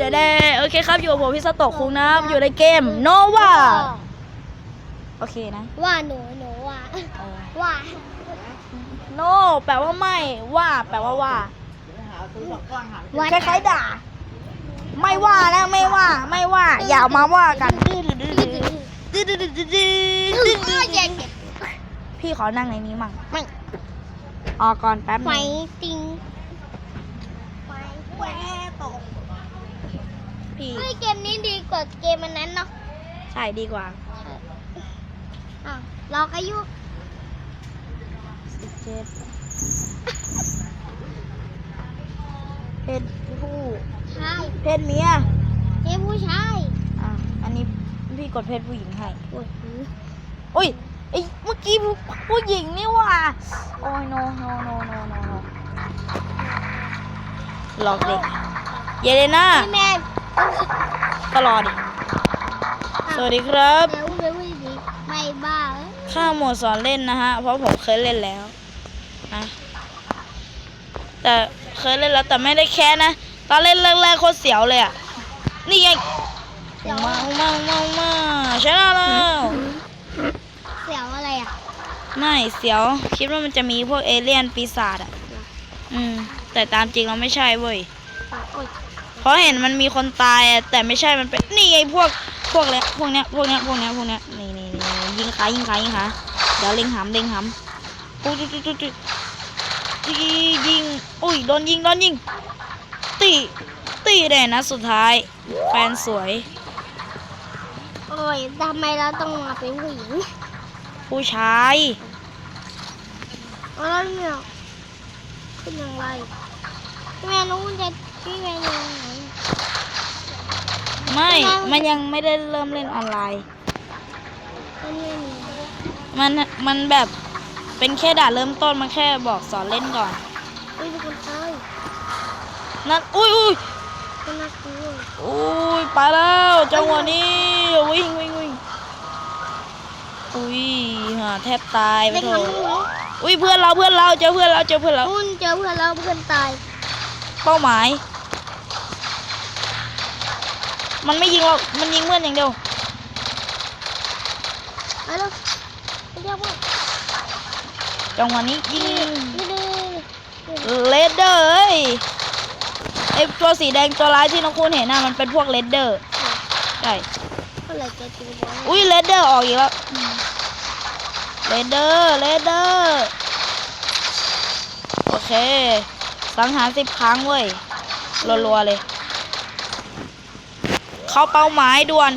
เดี๋ยวได้โอเคครับอยู่กับผมพี่สตอกคุงนะคอยู่ในเกมโนวาโอเคนะ ว่าหนูหนูว่าว่าโนแปลว่าไม่ว่า แปลว่าว่าคล้ายๆด่า ไม่ว่านะไม่ว่า ไม่ว่า อย่ามาว่ากันพี่ขอนั่งในนี้มั่งไม่ออกก่อนแป๊บนึงไฟติงไฟแหวตก พี่เฮ้ยเกมนี้ดีกว่าเกมอันนั้นเนาะใช่ดีกว่าอ้าวรอกอายุสิบเจ็ดเพศผู้ชายเพศเมียเกมผู้ชายอะอันนี้พี่กดเพศผู้หญิงให้โอ้ยอุ้ยไอเมื่อกี้ผู้ผู้หญิงนี่หว่า โอ้ยโนโนโนโนโนโนหลอกเด็กเยเลน่าพี่แมน ก็รอดิ สวัสดีครับ แล้วเพื่อนผู้หญิงไม่บ้าเอ้ยข้าโหมดสอนเล่นนะฮะ เพราะผมเคยเล่นแล้วนะแต่เคยเล่นแล้วแต่ไม่ได้แค่นะ ตอนเล่นแรกๆโคตรเสียวเลยอะ นี่ไงเสียวมามามามาชนะแล้วเสียวอะไรอะ ไม่เสียว คิดว่ามันจะมีพวกเอเลี่ยนปีศาจอะ อืม แต่ตามจริงเราไม่ใช่เว้ย โอ้ย เพราะเห็นมันมีคนตายแต่ไม่ใช่มันเป็นนี่ไงพวกพวกเนี้ยพวกเนี้ยพวกเนี้ยพวกเนี้ยพวกเนี้ยนี่นี่นี่ยิงขายิงขายิงขาเดี๋ยวเล็งหำเล็งหำปุ๊บปุ๊บปุ๊บปุ๊บปุ๊บยิงอุ้ยโดนยิงโดนยิงตีตีได้นะสุดท้ายแฟนสวย โอ้ยทำไมเราต้องมาเป็นผู้หญิง ผู้ชายแล้วเนี่ยขึ้นยังไง แม่รู้จะพี่แม่ยังไงไม่ มันยังไม่ได้เริ่มเล่นออนไลน์ มันไม่มีมัน มันแบบเป็นแค่ด่านเริ่มต้น มันแค่บอกสอนเล่นก่อน อุ้ยเป็นคนตายนั่น อุ้ยอุ้ยคนน่ากลัวอุ้ยไปแล้วจังหวะนี้ วิ่งวิ่งวิ่งอุ้ยหาแทบตายไปเด็กโถทำหนูอุ้ยเพื่อนเราเพื่อนเราเจอเพื่อนเราเจอเพื่อนเรานุ่นเจอเพื่อนเราเพื่อนตาย เป้าหมาย มันไม่ยิงเรามันยิงเพื่อนอย่างเดียวไปแล้วไปเรียกว่าจังหวะนี้ยิงนี่ดื้อเลดเดอร์เอ้ยไอตัวสีแดงตัวร้ายที่น้องคุณเห็นน่ะมันเป็นพวกเลดเดอร์ใช่เมื่อไหร่จะจริงบอลอุ้ยเลดเดอร์ออกอีกแล้วเลดเดอร์เลดเดอร์โอเค สังหารสิบครั้งเว้ยรัวๆเลย เข้าเป้าหมายด่วน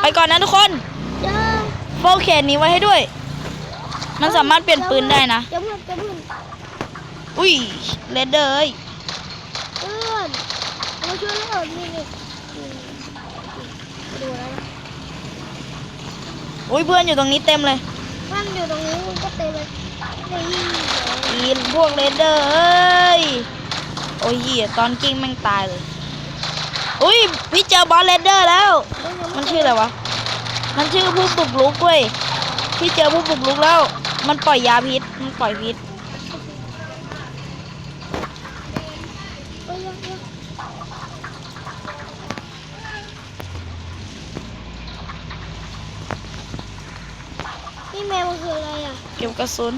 ไปก่อนนะทุกคนโฟเคนนี้ไว้ให้ด้วย มันสามารถเปลี่ยนปืนได้นะอุ้ยเลดเดอร์เอ้ยเพื่อนมาช่วยเรานี่นี่นี่ ดูแล้วนะอุ้ยเพื่อนอยู่ตรงนี้เต็มเลยมันอยู่ตรงนี้มันก็เต็มเลยนี่อีนพวกเลดเดอร์เอ้ยโอ้ยเหี้ยตอนกิ้งแม่งตายเลยอุ้ยพี่เจอบอสเลดเดอร์แล้ว มันชื่ออะไรวะ มันชื่อผู้บุกรุกเว้ยพี่เจอผู้บุกรุกแล้ว มันปล่อยยาพิษมันปล่อยพิษ เฮ้ยเฮ้ย นี่แมวมันคืออะไรอะเก็บกระสุน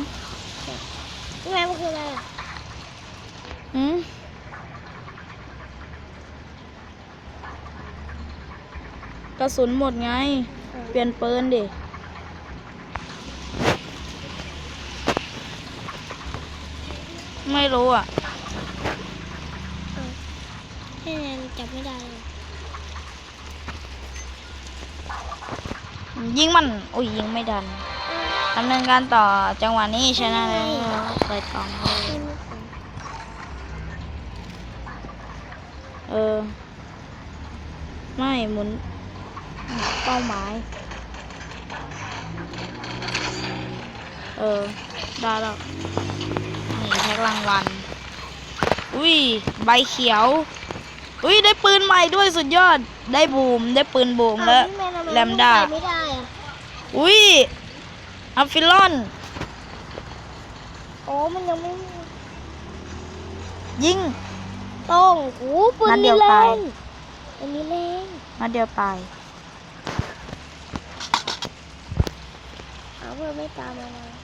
นี่แมวมันคืออะไรอะหืมกระสุนหมดไง เปลี่ยนปืนดิไม่รู้อะนี่แมวจับไม่ได้เลยยิงมันอุ้ยยิงไม่ดัน ดำเนินการต่อจังหวะนี้ชนะแล้วใส่กล่องเลยเออ ไม่หมุนเป้าหมาย เออ ได้แล้วนี่แท็กรางวัลอุ้ยใบเขียว อุ้ยได้ปืนใหม่ด้วยสุดยอด ได้บูม ได้ปืนบูมแล้วอ้าวนี่แมวทำไมแลมด้านไปไม่ได้อะอุ้ย อัฟฟิลอนอ๋อมันยังไม่ยิง ต้องโอ้ปืนนัดเดีมียวแรตายงอันนี้แรงมาเดียวตาย เอาเพื่อนไม่ตามมานะ